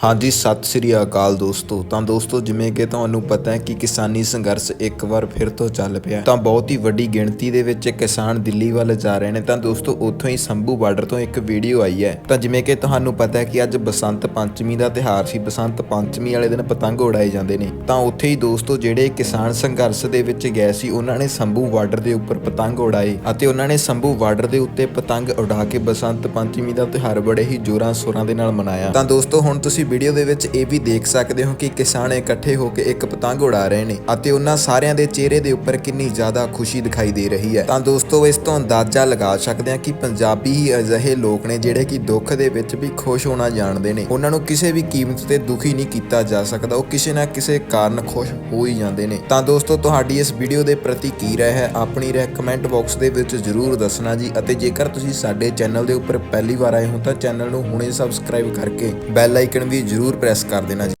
ਹਾਂਜੀ, ਸਤਿ ਸ੍ਰੀ ਅਕਾਲ ਦੋਸਤੋ। ਤਾਂ ਦੋਸਤੋ, ਜਿਵੇਂ ਕਿ ਤੁਹਾਨੂੰ ਪਤਾ ਹੈ ਕਿ ਕਿਸਾਨੀ ਸੰਘਰਸ਼ ਇੱਕ ਵਾਰ ਫਿਰ ਤੋਂ ਚੱਲ ਪਿਆ ਤਾਂ ਬਹੁਤ ਹੀ ਵੱਡੀ ਗਿਣਤੀ ਦੇ ਵਿੱਚ ਕਿਸਾਨ ਦਿੱਲੀ ਵੱਲ ਜਾ ਰਹੇ ਨੇ। ਤਾਂ ਦੋਸਤੋ, ਉੱਥੋਂ ਹੀ ਸੰਭੂ ਬਾਰਡਰ ਤੋਂ ਇੱਕ ਵੀਡੀਓ ਆਈ ਹੈ। ਤਾਂ ਜਿਵੇਂ ਕਿ ਤੁਹਾਨੂੰ ਪਤਾ ਹੈ ਕਿ ਅੱਜ ਬਸੰਤ ਪੰਚਮੀ ਦਾ ਤਿਹਾਰ ਸੀ। ਬਸੰਤ ਪੰਚਮੀ ਵਾਲੇ ਦਿਨ ਪਤੰਗ ਉਡਾਏ ਜਾਂਦੇ ਨੇ। ਤਾਂ ਉੱਥੇ ਹੀ ਦੋਸਤੋ, ਜਿਹੜੇ ਕਿਸਾਨ ਸੰਘਰਸ਼ ਦੇ ਵਿੱਚ ਗਏ ਸੀ, ਉਹਨਾਂ ਨੇ ਸੰਭੂ ਬਾਰਡਰ ਦੇ ਉੱਪਰ ਪਤੰਗ ਉਡਾਏ ਅਤੇ ਉਹਨਾਂ ਨੇ ਸੰਭੂ ਬਾਰਡਰ ਦੇ ਉੱਤੇ ਪਤੰਗ ਉਡਾ ਕੇ ਬਸੰਤ ਪੰਚਮੀ ਦਾ ਤਿਹਾਰ ਬੜੇ ਹੀ ਜੋਰਾਂ ਸ਼ੋਰਾਂ ਦੇ ਨਾਲ ਮਨਾਇਆ। ਤਾਂ ਦੋਸਤੋ, ਹੁਣ ਤੁਸੀਂ ਵੀਡੀਓ ਦੇ ਵਿੱਚ ਇਹ ਵੀ ਦੇਖ ਸਕਦੇ ਹੋ ਕਿ ਕਿਸਾਨ ਇਕੱਠੇ ਹੋ ਕੇ ਇੱਕ ਪਤੰਗ ਉਡਾ ਰਹੇ ਨੇ ਅਤੇ ਉਹਨਾਂ ਸਾਰਿਆਂ ਦੇ ਚਿਹਰੇ ਦੇ ਉੱਪਰ ਕਿੰਨੀ ਜ਼ਿਆਦਾ ਖੁਸ਼ੀ ਦਿਖਾਈ ਦੇ ਰਹੀ ਹੈ। ਤਾਂ ਦੋਸਤੋ, ਇਸ ਤੋਂ ਅੰਦਾਜ਼ਾ ਲਗਾ ਸਕਦੇ ਹਾਂ ਕਿ ਪੰਜਾਬੀ ਹੀ ਅਜਿਹੇ ਲੋਕ ਨੇ ਜਿਹੜੇ ਕਿ ਦੁੱਖ ਦੇ ਵਿੱਚ ਵੀ ਖੁਸ਼ ਹੋਣਾ ਜਾਣਦੇ ਨੇ। ਉਹਨਾਂ ਨੂੰ ਕਿਸੇ ਵੀ ਕੀਮਤ ਤੇ ਦੁਖੀ ਨਹੀਂ ਕੀਤਾ ਜਾ ਸਕਦਾ, ਉਹ ਕਿਸੇ ਨਾ ਕਿਸੇ ਕਾਰਨ ਖੁਸ਼ ਹੋ ਹੀ ਜਾਂਦੇ ਨੇ। ਤਾਂ ਦੋਸਤੋ, ਤੁਹਾਡੀ ਇਸ ਵੀਡੀਓ ਦੇ ਪ੍ਰਤੀ ਕੀ ਰਾਏ ਹੈ, ਆਪਣੀ ਰਾਏ ਕਮੈਂਟ ਬਾਕਸ ਦੇ ਵਿੱਚ ਜ਼ਰੂਰ ਦੱਸਣਾ ਜੀ। ਅਤੇ ਜੇਕਰ ਤੁਸੀਂ ਸਾਡੇ ਚੈਨਲ ਦੇ ਉੱਪਰ ਪਹਿਲੀ ਵਾਰ ਆਏ ਹੋ ਤਾਂ ਚੈਨਲ ਨੂੰ ਹੁਣੇ ਸਬਸਕ੍ਰਾਈਬ ਕਰਕੇ ਬੈਲ ਆਈਕਨ ਵੀ ਜ਼ਰੂਰ ਪ੍ਰੈਸ ਕਰ ਦੇਣਾ ਜੀ।